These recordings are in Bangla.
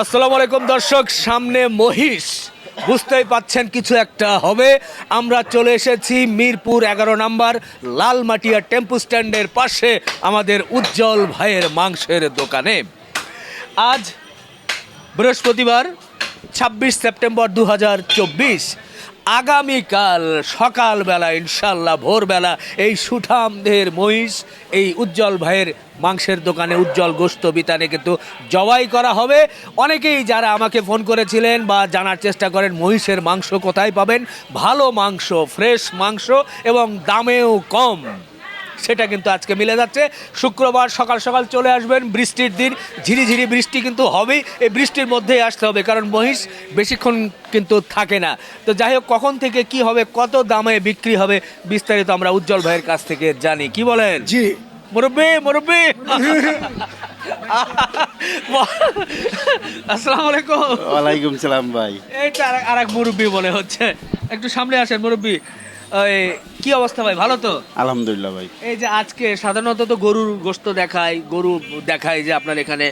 আসসালামু আলাইকুম দর্শক, সামনে মহিষ। বুঝতেই পাচ্ছেন কিছু একটা হবে। আমরা চলে এসেছি মিরপুর এগারো নাম্বার লালমাটিয়া টেম্পু স্ট্যান্ডের পাশে আমাদের উজ্জ্বল ভাইয়ের মাংসের দোকানে। আজ বৃহস্পতিবার, ছাব্বিশ সেপ্টেম্বর দু হাজার চব্বিশ। আগামীকাল সকালবেলা ইনশাল্লাহ ভোরবেলা, এই সুঠামদের মহিষ, এই উজ্জ্বল ভাইয়ের মাংসের দোকানে উজ্জ্বল গোস্ত বিতানে কিন্তু জবাই করা হবে। অনেকেই যারা আমাকে ফোন করেছিলেন বা জানার চেষ্টা করেন মহিষের মাংস কোথায় পাবেন, ভালো মাংস, ফ্রেশ মাংস এবং দামেও কম। সেটা কিন্তু আজকে মিলে যাচ্ছে। শুক্রবার সকাল সকাল চলে আসবেন বৃষ্টির দিন। ঝিরিঝিরি বৃষ্টি কিন্তু হবেই। এই বৃষ্টির মধ্যেই আসতে হবে কারণ মহিষ বেশিক্ষণ কিন্তু থাকে না। তো যাই হোক কখন থেকে কি হবে কত দামে বিক্রি হবে বিস্তারিত আমরা উজ্জ্বল ভাইয়ের কাছ থেকে জানি। কি বলেন? জি। মুরব্বি মুরব্বী! আসসালামু আলাইকুম। ওয়ালাইকুম সালাম ভাই। এইটা আর- আর এক মুরব্বী মনে হচ্ছে। একটু সামনে আসেন মুরব্বী। ওই, কি অবস্থা ভাই? ভালো তো? আলহামদুলিল্লাহ ভাই। এই যে আজকে সাধারণত তো গরুর গোস্ত দেখায় গরু দেখায় যে আপনার এখানে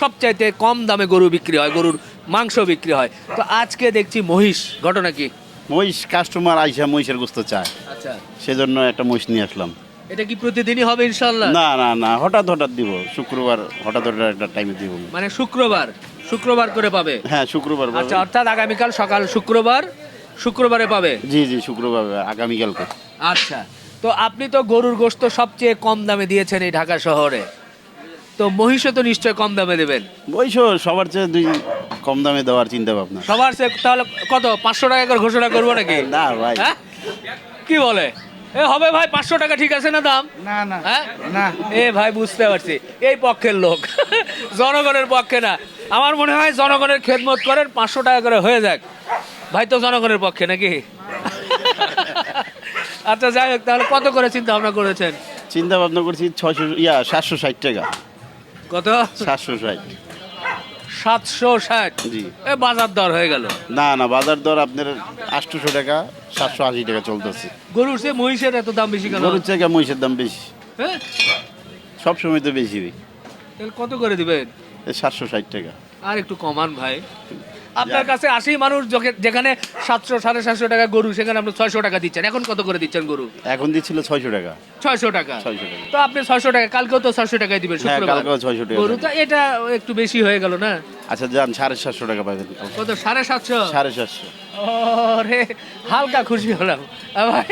সবচাইতে কম দামে গরু বিক্রি হয় গরুর মাংস বিক্রি হয়। তো আজকে দেখছি মহিষ ঘটনা কি? মহিষ কাস্টমার আইসা মহিষের গোস্ত চায়। আচ্ছা। সেজন্য একটা মহিষ নিয়ে আসলাম। এটা কি প্রতিদিনই হবে ইনশাল্লাহ না না না হঠাৎ হঠাৎ দিব। শুক্রবার হঠাৎ হঠাৎ একটা টাইমে দিব। মানে শুক্রবার শুক্রবার করে পাবে? হ্যাঁ শুক্রবার আচ্ছা অর্থাৎ আগামীকাল সকাল শুক্রবার শুক্রবারে পাবে? জি জি শুক্রবার আগামীকালকে। আচ্ছা তো আপনি তো গরুর গোস্ত সবচেয়ে কম দামে দিয়েছেন এই ঢাকা শহরে। তো মহিষও তো নিশ্চয় কম দামে দেবেন। মহিষ সবার চেয়ে দুই কম দামে দেওয়ার চিন্তা ভাবনা সবার চেয়ে তাহলে কত পাঁচশো টাকা করে ঘোষণা করব নাকি? না ভাই। হ্যাঁ? কি বলে? এ হবে ভাই পাঁচশো টাকা ঠিক আছে না দাম? না না হ্যাঁ? না। এ ভাই বুঝতে পারছি। এই পক্ষের লোক। জনগণের পক্ষে না। আমার মনে হয় জনগণের খেদমত করেন পাঁচশো টাকা করে হয়ে যাক। ভাই তো জনগণের পক্ষে নাকি? আচ্ছা যাই হোক তাহলে কত করে চিন্তা ভাবনা করেছেন? চিন্তা ভাবনা করছি ছয়শো ইয়া সাতশো ষাট টাকা। কত? সাতশো ষাট। সাতশো ষাট? জি। এ বাজার দর হয়ে গেল। না না বাজার দর আপনার আটশোশো টাকা সাতশো আশি টাকা চলতেছে। গরুর সে মহিষের এত দাম বেশি কেন? গরুর থেকে মহিষের দাম বেশি। হ্যাঁ সব সময় তো বেশি। তাহলে কত করে দিবেন? সাতশো ষাট টাকা। আর একটু কমান ভাই। আপনার কাছে আশি মানুষ যখন- সাতশো সাড়ে সাতশো টাকা গরু সেখানে আপনি ছয়শো টাকা দিচ্ছেন। এখন কত করে দিচ্ছেন গরু? এখন দিচ্ছিল ছয়শো টাকা। ছয়শো টাকা। ছয়শো টাকা। তো আপনি ছয়শো টাকা কালকেও তো ছয়শো টাকায় দিবেন হ্যাঁ শুক্রবার। কালকেও ছয়শো টাকা গরু তো এটা একটু বেশি হয়ে গেল না? আচ্ছা যান সাড়ে সাতশো টাকা পাবেন কত সাড়ে সাতশো? সাড়ে সাতশো। রে হালকা খুশি হলাম। আ ভাই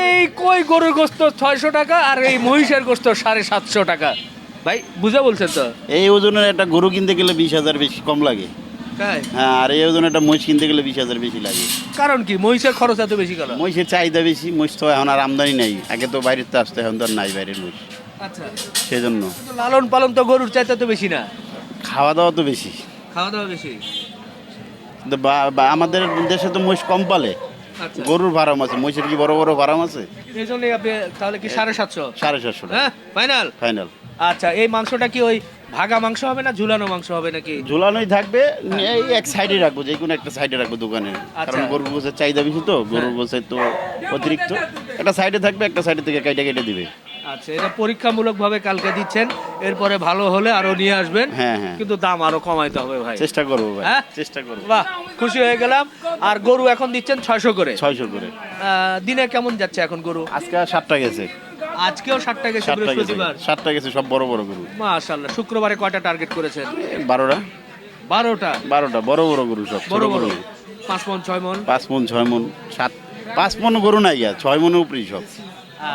এই কই গরুর গোস্ত ছয়শো টাকা আর এই মহিষের গোস্ত সাড়ে সাতশো টাকা? ভাই বুঝে বলছেন তো? এই ওজনের একটা গরু কিনতে গেলে বিশ হাজার বেশি কম লাগে। হ্যাঁ আর এই ওজনের একটা মহিষ কিনতে গেলে বিশ হাজার বেশি লাগে। কারণ কি? মহিষের খরচ এত বেশি গেল মহিষের চাহিদা বেশি মহিষ তো এখন আর আমদানি নেই। আগে তো বাইরের তো আসতে এখন তো আর নাই বাইরের মহিষ। আচ্ছা। সেজন্য। লালন পালন তো গরুর চাইতে তো বেশি না। খাওয়া দাওয়া তো বেশি। খাওয়া দাওয়া বেশি বা- আমাদের দেশে তো মহিষ কম পালে। আচ্ছা। গরুর ফার্ম আছে মহিষের কি বড় বড় ফার্ম আছে? এই জন্যই আপনি তাহলে কি সাড়ে সাতশো? সাড়ে সাতশো হ্যাঁ ফাইনাল? ফাইনাল। আচ্ছা এই মাংসটা কি ওই ভাগা মাংস হবে না ঝুলানো মাংস হবে নাকি? ঝুলানোই থাকবে এই এক সাইডে রাখব যে কোনো একটা সাইডে রাখব দোকানে। কারণ আচ্ছা। গরুর গোছের চাহিদা বেশি তো গরুর গোছের তো অতিরিক্ত। একটা সাইডে থাকবে একটা সাইডে থেকে কেটে কেটে দিবে। আচ্ছা এটা পরীক্ষামূলক ভাবে কালকে দিচ্ছেন এরপরে ভালো হলে আরও নিয়ে আসবেন। হ্যাঁ হ্যাঁ। কিন্তু দাম আরও কমাইতে হবে ভাই। চেষ্টা করব ভাই হ্যাঁ? চেষ্টা করব। বাহ খুশি হয়ে গেলাম। আর গরু এখন দিচ্ছেন ছয়শো করে। ছয়শো করে। দিনে কেমন যাচ্ছে এখন গরু? আজকে সাতটা গেছে। আজকেও ষাটটা গেছে সাতটা গেছে। বৃহস্পতিবার। সাতটা গেছে সব বড় বড় গরু। মাশাল্লাহ শুক্রবারে কয়টা টার্গেট করেছেন? বারোটা। বারোটা? বারোটা বড় বড় গরু সব বড় বড় গরু। পাঁচ মন ছয় মন? পাঁচ মন ছয় মন সাত পাঁচ মন গরু নাই গা ছয় মনের উপরেই সব।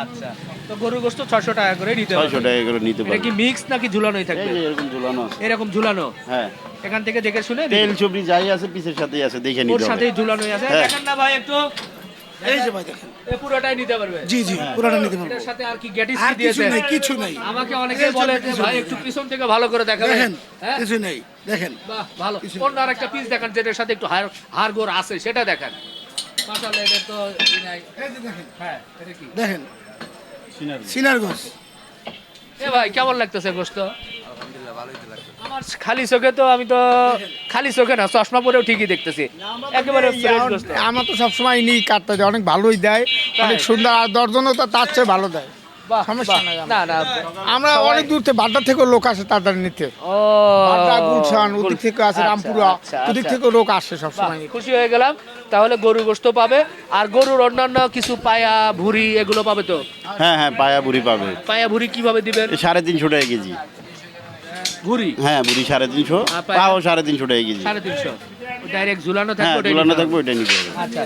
আচ্ছা তো গরুর গোস্ত ছয়শো টাকা করে নিতে ছয়শো টাকা করে নিতে পারবে কি মিক্স নাকি ঝুলানোই থাকবে? এরকম ঝুলানো আছে। এরকম ঝুলানো? হ্যাঁ। এখান থেকে দেখে শুনে তেল। চবড়ি যাই আছে পিসের সাথেই আছে দেখে ওর নিতে হবে। সাথেই ঝুলানোই আছে। হ্যাঁ। দেখেন না ভাই একটু এই যে ভাই দেখেন। এ পুরোটাই নিতে পারবে? জি জি পুরাটা নিতে পারব। এটার সাথে আর কি গ্যাটিস কি কিছু দিয়েছে নেই কিছু নেই। আমাকে অনেকে বলে যে ভাই একটু পিছন থেকে ভালো করে দেখাবেন দেখেন হ্যাঁ? কিছু নেই দেখেন। বাহ ভালো। অন্য আর একটা পিস দেখান যেটার সাথে একটু হাড় হাড় গোড় আছে সেটা দেখান। মাশাআল্লাহ এটা তো নাই। এই যে দেখেন। হ্যাঁ এটা কি? দেখেন। সিনার গোস এ ভাই কেমন লাগতেছে গোস্ত আমার খালি চোখে তো আমি তো খালি চোখে না চশমা পরেও ঠিকই দেখতেছি। একেবারে আমার তো সবসময় নিই কাটতে দেয় অনেক ভালোই দেয় অনেক সুন্দর আর দর্জনও তো তার চেয়ে ভালো দেয়। আমরা। অনেক দূর থেকে বাড্ডা থেকে লোক আসে তাদের নিতে। গুলশান ওদিক থেকে আসে আচ্ছা, রামপুরা আচ্ছা, ওদিক আচ্ছা। থেকে লোক আসে সবসময় খুশি হয়ে গেলাম। তাহলে গরুর গোস্ত পাবে আর গরুর অন্যান্য কিছু পায়া ভুড়ি এগুলো পাবে তো? হ্যাঁ হ্যাঁ পায়া বুড়ি পাবে। পায়া ভুড়ি কীভাবে দিবেন? সাড়ে তিনশো টাকা কেজি। ভুড়ি হ্যাঁ বুড়ি সাড়ে তিনশো? পাও সাড়ে তিনশো টাকা কেজি। সাড়ে তিনশো। ডাইরেক্ট ঝুলানো হ্যাঁ থাকবে ওটাই ঝুলানো থাকবে ওইটা নিতে হবে। আচ্ছা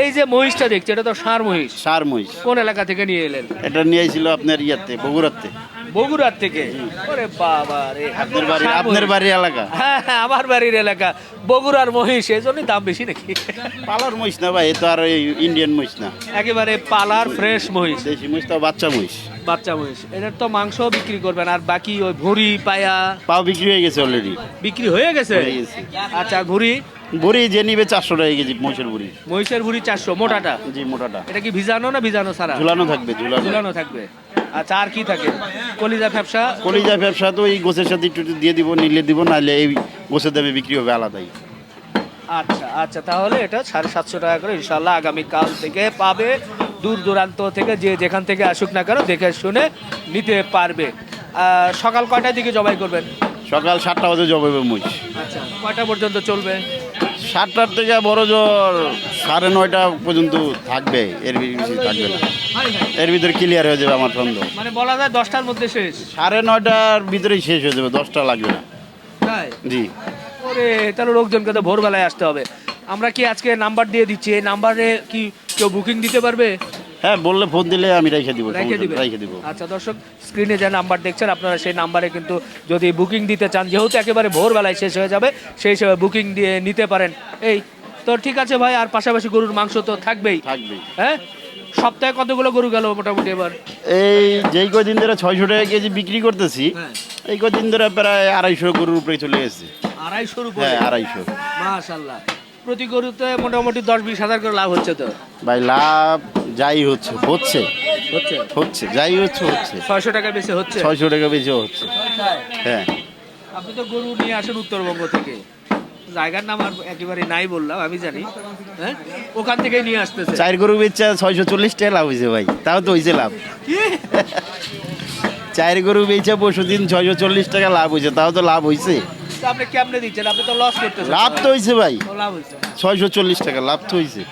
এই যে মহিষটা দেখছি এটা তো ষাঁড় মহিষ। সার মহিষ। কোন এলাকা থেকে নিয়ে এলেন? এটা নিয়ে ছিল আপনার ইয়াতে বগুড়াতে বগুড়ার থেকে? ওরে বাবা রে। আপনার বাড়ি আপনার। বাড়ি এলাকা। হ্যাঁ হ্যাঁ, আমার বাড়ির এলাকা। বগুড়ার মহিষ এই জন্যই দাম বেশি নাকি? পালার মহিষ না ভাই এ তো আর ইন্ডিয়ান মহিষ না। একেবারে পালার ফ্রেশ মহিষ। দেশি মহিষ তো বাচ্চা মহিষ। বাচ্চা মহিষ। এটার তো মাংস বিক্রি করবেন আর বাকি ওই ভুঁড়ি পায়া পাও বিক্রি হয়ে গেছে অলরেডি বিক্রি হয়ে গেছে? হয়ে গেছে। আচ্ছা ঘুড়ি বুড়ি যে নিবে চারশো টাকা কেজি মহিষের বুড়ি মহিষের ভুঁড়ি চারশো মোটাটা? জি মোটাটা। এটা কি ভিজানো না ভিজানো ছাড়া ঝুলানো থাকবে ঝুলানো। ঝুলানো থাকবে। আচ্ছা আর কি থাকে? কলিজা ফ্যাপসা? কলিজা ব্যবসা তো এই গোছের সাথে একটু একটু দিয়ে দিব নিলে দিব নাহলে এই গোছের দামে বিক্রি হবে আলাদাই। আচ্ছা আচ্ছা তাহলে এটা সাড়ে সাতশো টাকা করে ইনশাল্লাহ আগামীকাল থেকে পাবে। দূর দূরান্ত থেকে যে যেখান থেকে আসুক না কেন দেখে শুনে নিতে পারবে। সকাল কয়টার দিকে জবাই করবেন? সকাল সাতটা বাজে জবাই মহিষ আচ্ছা কয়টা পর্যন্ত চলবে? সাতটার থেকে বড় জোর সাড়ে নয়টা পর্যন্ত থাকবে এর বেশি থাকবে না। এর ভিতরে ক্লিয়ার হয়ে যাবে আমার সন্দেহ। মানে বলা যায় দশটার মধ্যে শেষ? সাড়ে নয়টার ভিতরেই শেষ হয়ে যাবে দশটা লাগবে না। জি। ওরে তাহলে লোকজনকে তো ভোরবেলায় আসতে হবে। আমরা কি আজকে নাম্বার দিয়ে দিচ্ছি? এই নাম্বারে কি কেউ বুকিং দিতে পারবে? হ্যাঁ বললে ফোন দিলে আমি রেখে দিব রেখে দিবে? আচ্ছা দর্শক স্ক্রিনে যে নাম্বার দেখছেন আপনারা সেই নাম্বারে কিন্তু যদি বুকিং দিতে চান যেহেতু একেবারে ভোরবেলায় শেষ হয়ে যাবে সেই হিসেবে বুকিং দিয়ে নিতে পারেন। এই তো ঠিক আছে ভাই আর পাশাপাশি গরুর মাংস তো থাকবেই। থাকবে হ্যাঁ? সপ্তাহে কতগুলো গরু গেল মোটামুটি এবার? এই যেই কদিন ধরে ছয়শো টাকা কেজি বিক্রি করতেছি হ্যাঁ। এই কদিন ধরে প্রায় আড়াইশো গরুর উপরে চলে গেছে। আড়াইশোর উপরে? হ্যাঁ আড়াইশো। মাশাল্লাহ প্রতি গরুতে মোটামুটি দশ বিশ হাজার করে লাভ হচ্ছে তো? ভাই লাভ যাই হচ্ছে হচ্ছে। হচ্ছে? হচ্ছে যাই হচ্ছে হচ্ছে। ছয়শো টাকা বেশি হচ্ছে? ছয়শো টাকা বেশি হচ্ছে। হ্যাঁ। আপনি তো গরু নিয়ে আসেন উত্তরবঙ্গ থেকে। জায়গার নাম আর একেবারে নাই বললাম আমি জানি। হ্যাঁ? ওখান থেকেই নিয়ে আসতেছে। চার গরু বেচা ছয়শো চল্লিশ টাকা লাভ হয়েছে ভাই তাও তো হয়েছে লাভ। কি? চার গরু বেচা পরশু দিন ছয়শো চল্লিশ টাকা লাভ হয়েছে তাও তো লাভ হয়েছে। আপনি কেমনে দিচ্ছেন? আপনি তো লস করতেছেন। লাভ তো হয়েছে ভাই। লাভ হয়েছে। ছয়শো চল্লিশ টাকা লাভ তো হয়েছে।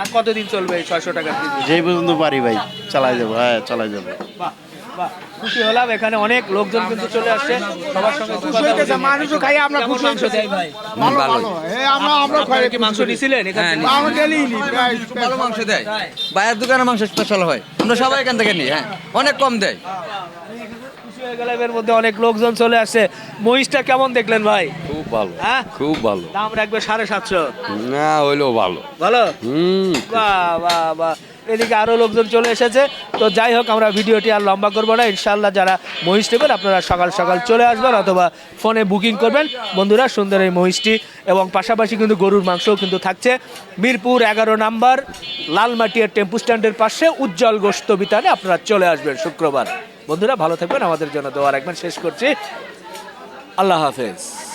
আর কতদিন চলবে ছয়শো টাকা যে যেই পর্যন্ত পারি ভাই চালাই যাব হ্যাঁ চালাই যাব। বাহ বাহ। খুশি হলাম। এখানে অনেক লোকজন কিন্তু চলে আসছে। সবার সঙ্গে কথা বলি। মানুষও খাই আমরা খুশি মাংস দেয় ভাই? ভালো ভালো। এই আমরা আমরা খাই। কি মাংস নিছিলেন এখান হ্যাঁ, আমরা প্রায় ভালো মাংস দেয়। বাইরের দোকানে মাংস স্পেশাল হয়। আমরা সবাই এখান থেকে নিই হ্যাঁ। অনেক কম দেয়। খুশি হয়ে গেলাম। এর মধ্যে অনেক লোকজন চলে আসছে। মহিষটা কেমন দেখলেন ভাই? খুব ভালো হ্যাঁ? খুব ভালো। দাম রাখবে সাড়ে সাতশো। না হইলেও ভালো। ভালো? হুম বাহ বাহ বাহ। এদিকে আরও লোকজন চলে এসেছে। তো যাই হোক, আমরা ভিডিওটি আর লম্বা করব না। ইনশাল্লাহ যারা মহিষ নেবেন, আপনারা সকাল সকাল চলে আসবেন অথবা ফোনে বুকিং করবেন। বন্ধুরা, সুন্দর এই মহিষটি এবং পাশাপাশি কিন্তু গরুর মাংসও কিন্তু থাকছে। মিরপুর এগারো নাম্বার, লালমাটিয়ার টেম্পু স্ট্যান্ডের পাশে উজ্জ্বল গোস্ত বিতানে আপনারা চলে আসবেন শুক্রবার। বন্ধুরা, ভালো থাকবেন। আমাদের জন্য দোয়া রাখবেন। শেষ করছি। আল্লাহ হাফেজ।